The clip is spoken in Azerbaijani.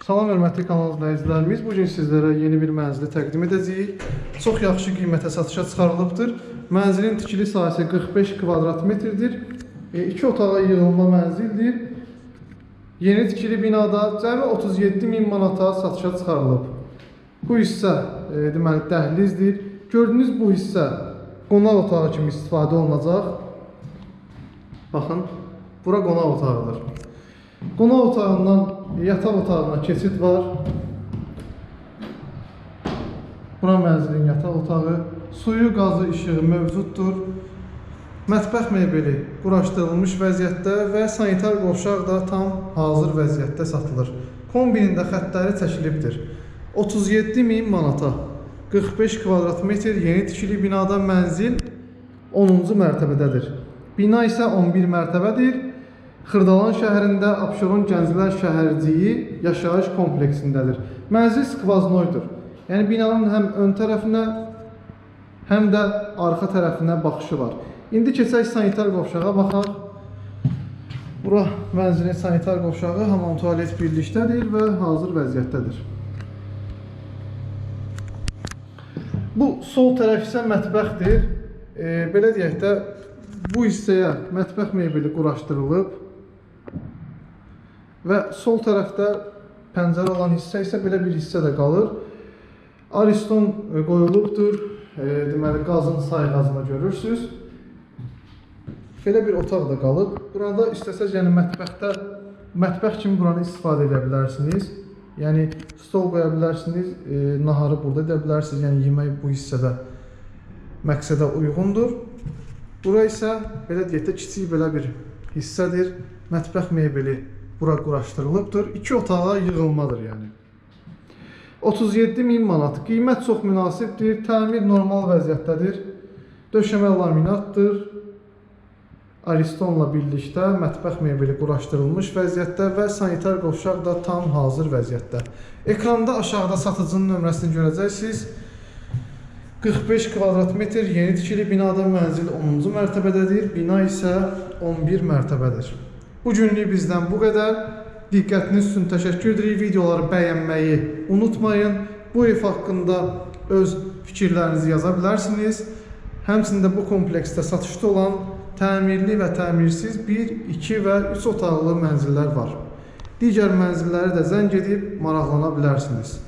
Salam hörmətli kanal izləyicilərimiz. Bu gün sizlərə yeni bir mənzili təqdim edəcəyik. Çox yaxşı qiymətə satışa çıxarılıbdır. Mənzilin tikili sahəsi 45 kvadrat metrdir. 2 otağa yığılma mənzildir. Yeni tikili binada cəmi 37 min manata satışa çıxarılıb. Bu hissə e, deməli dəhlizdir. Gördüyünüz bu hissə qonaq otağı kimi istifadə olunacaq. Baxın, bura qonaq otağıdır. Qonaq otağından yataq otağına keçid var. Bura mənzilin yataq otağı. Suyu, qazı, işığı mövcuddur. Mətbəx mebeli quraşdırılmış vəziyyətdə və sanitar qovşaq da tam hazır vəziyyətdə satılır. Kombinin də xəttləri çəkilibdir. 37 min manata 45 kvadrat metr yeni tikili binada mənzil 10-cu mərtəbədədir. Bina isə 11 mərtəbədir. Xırdalan şəhərində Abşeron Gənclər Şəhərciyi yaşayış kompleksindədir. Mənzil skvaznoydur. Yəni binanın həm ön tərəfinə, həm də arxa tərəfinə baxışı var. İndi keçək sanitar qovşağa baxaq. Bura mənzilin sanitar qovşağı, hamam tualet birlikdədir və hazır vəziyyətdədir. Bu sol tərəf isə mətbəxdir. E, belə deyək də bu hissəyə mətbəx mebeli quraşdırılıb və sol tərəfdə pəncərə olan hissə isə belə bir hissə də qalır. Ariston e, qoyulubdur. E, deməli qazın sayğacını görürsüz. Belə bir otaq da qalıb. Burada istəsəz yəni mətbəxdə mətbəx kimi buranı istifadə edə bilərsiniz. Yəni stol qoya bilərsiniz, e, naharı burada edə bilərsiniz. Yəni yemək bu hissədə məqsədə uyğundur. Bura isə belə deyək də kiçik belə bir hissədir. Mətbəx mebeli bura quraşdırılıbdır. 2 otağa yığılmadır yəni. 37 min manat. Qiymət çox münasibdir. Təmir normal vəziyyətdədir. Döşəmə laminatdır. Aristonla birlikdə mətbəx mebeli quraşdırılmış vəziyyətdə və sanitar qovşaq da tam hazır vəziyyətdə. Ekranda aşağıda satıcının nömrəsini görəcəksiniz. 45 kvadrat metr yeni tikili binada mənzil 10-cu mərtəbədədir. Bina isə 11 mərtəbədir. Bu günlük bizdən bu qədər. Diqqətiniz üçün təşəkkür edirik. Videoları bəyənməyi unutmayın. Bu ev haqqında öz fikirlərinizi yaza bilərsiniz. Bu kompleksdə satışda olan təmirli və təmirsiz 1, 2 və 3 otaqlı mənzillər var. Digər mənzilləri də zəng edib maraqlana bilərsiniz.